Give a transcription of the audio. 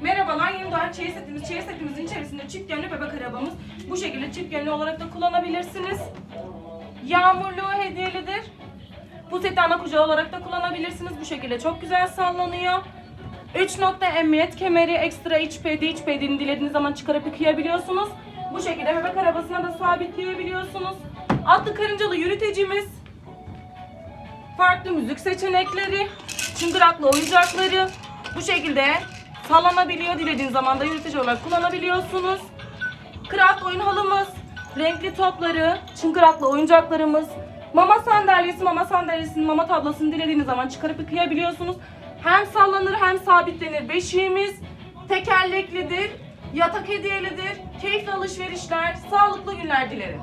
Merhabalar, yeni doğan çeyiz setimiz. Çeyiz setimizin içerisinde çift yönlü bebek arabamız. Bu şekilde çift yönlü olarak da kullanabilirsiniz. Yağmurluğu hediyelidir. Bu seti ana kucağı olarak da kullanabilirsiniz. Bu şekilde çok güzel sallanıyor. 3 nokta emniyet kemeri, ekstra iç pedi, iç pedini dilediğiniz zaman çıkarıp yıkayabiliyorsunuz. Bu şekilde bebek arabasına da sabitleyebiliyorsunuz. Atlı karıncalı yürütecimiz. Farklı müzik seçenekleri, çıngıraklı oyuncakları bu şekilde sallanabiliyor. Dilediğiniz zaman da yürütücü olarak kullanabiliyorsunuz. Craft oyun halımız, renkli topları, çıngıraklı oyuncaklarımız, mama sandalyesi, mama sandalyesinin mama tablasını dilediğiniz zaman çıkarıp yıkayabiliyorsunuz. Hem sallanır hem sabitlenir beşiğimiz, tekerleklidir, yatak hediyelidir, keyifli alışverişler, sağlıklı günler dilerim.